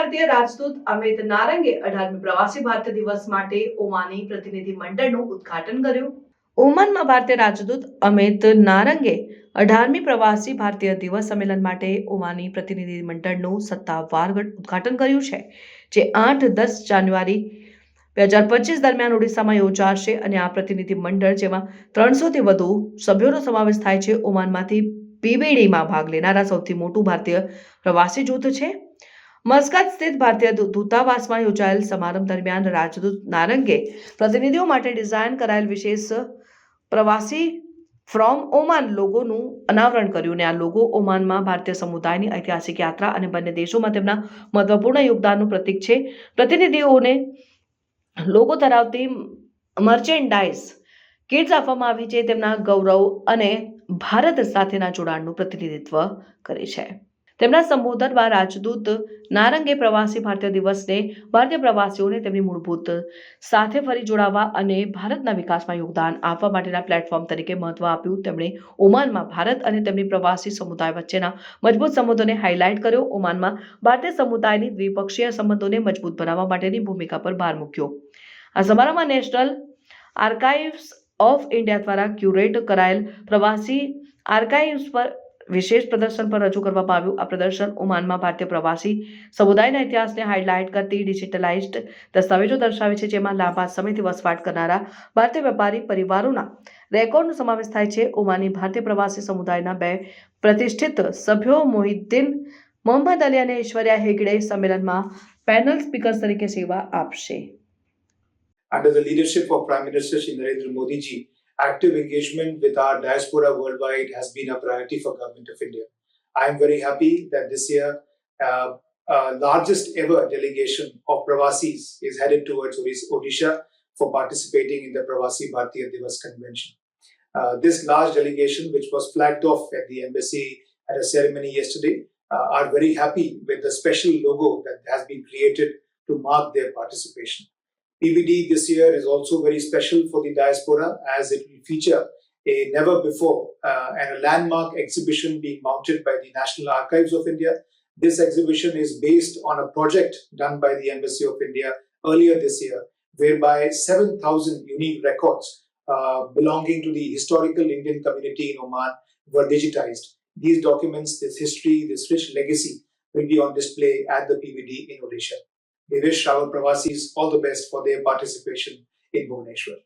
ભારતીય રાજદૂત અમિત નારંગે અઢારમી પ્રવાસી ભારતીય દિવસ માટે ઓમાની પ્રતિનિધિ મંડળનું ઉદઘાટન કર્યું. ઓમાનમાં ભારતીય રાજદૂત અમિત નારંગે અઢારમી પ્રવાસી ભારતીય દિવસ સંમેલન માટે ઓમાની પ્રતિનિધિ મંડળનું સત્તાવાર ઉદઘાટન કર્યું છે, જે આઠ દસ જાન્યુઆરી બે હજાર પચીસ દરમિયાન ઓડિશામાં યોજાશે અને આ પ્રતિનિધિ મંડળ, જેમાં ત્રણસોથી વધુ સભ્યોનો સમાવેશ થાય છે, ઓમાનમાંથી પીબીડીમાં ભાગ લેનારા સૌથી મોટું ભારતીય પ્રવાસી જૂથ છે. મસ્કાત સ્થિત ભારતીય દૂતાવાસમાં યોજાયેલ સમારંભ દરમિયાન રાજદૂત નારંગે પ્રતિનિધિઓ માટે ડિઝાઇન કરાયેલ વિશેષ પ્રવાસી ફ્રોમ ઓમાન લોગોનું અનાવરણ કર્યું અને આ લોગો ઓમાનમાં ભારતીય સમુદાયની ઐતિહાસિક યાત્રા અને બંને દેશોમાં તેમના મહત્વપૂર્ણ યોગદાનનું પ્રતીક છે. પ્રતિનિધિઓને લોગો ધરાવતી મર્ચેન્ડાઇઝ કિટ્સ આપવામાં આવી છે. તેમના ગૌરવ અને ભારત સાથેના જોડાણનું પ્રતિનિધિત્વ કરે છે. તેમના સંબોધનમાં રાજદૂત નારંગે પ્રવાસી ભારતીય દિવસને ભારતીય પ્રવાસીઓને તેમની મૂળભૂત સાથે ફરી જોડાવા અને ભારતના વિકાસમાં યોગદાન આપવા માટેના પ્લેટફોર્મ તરીકે મહત્વ આપ્યું. તેમણે ઓમાનમાં ભારત અને તેમની પ્રવાસી સમુદાય વચ્ચેના મજબૂત સંબંધોને હાઇલાઇટ કર્યો. ઓમાનમાં ભારતીય સમુદાયની દ્વિપક્ષીય સંબંધોને મજબૂત બનાવવા માટેની ભૂમિકા પર ભાર મૂક્યો. આ સમારોહમાં નેશનલ આર્કાઇવ્સ ઓફ ઇન્ડિયા દ્વારા ક્યુરેટ કરાયેલ પ્રવાસી આર્કાઇવ્સ પર વિશેષ પ્રદર્શન પર રજૂ કરવામાં આવ્યું. આ પ્રદર્શન ઓમાનમાં ભારતીય પ્રવાસી સમુદાયના ઇતિહાસને હાઇલાઇટ કરતી ડિજિટલાઇઝ્ડ દસ્તાવેજો દર્શાવે છે, જેમાં લાંબા સમયથી વસવાટ કરનારા ભારતીય વેપારી પરિવારોના રેકોર્ડનો સમાવેશ થાય છે. ઓમાની ભારતીય પ્રવાસી સમુદાયના બે પ્રતિષ્ઠિત સભ્યો મોહિદ્દીન, મોહમ્મદ અલી અને ઐશ્વર્યા હેગડે સંમેલનમાં પેનલ સ્પીકર્સ તરીકે સેવા આપશે. Under the leadership of Prime Minister Shri Narendra Modi active engagement with our diaspora worldwide has been a priority for Government of India. I am very happy that this year, uh, uh, largest ever delegation of Pravasis is headed towards Odisha for participating in the Pravasi Bharatiya Divas Convention. Uh, this large delegation, which was flagged off at the embassy at a ceremony yesterday, uh, are very happy with the special logo that has been created to mark their participation. PVD this year is also very special for the diaspora as it will feature a never before uh, and a landmark exhibition being mounted by the National Archives of India. This exhibition is based on a project done by the Embassy of India earlier this year, whereby 7,000 unique records uh, belonging to the historical Indian community in Oman were digitized. These documents, this history, this rich legacy will be on display at the PVD in Odisha. We wish our Pravasis all the best for their participation in Bhubaneswar.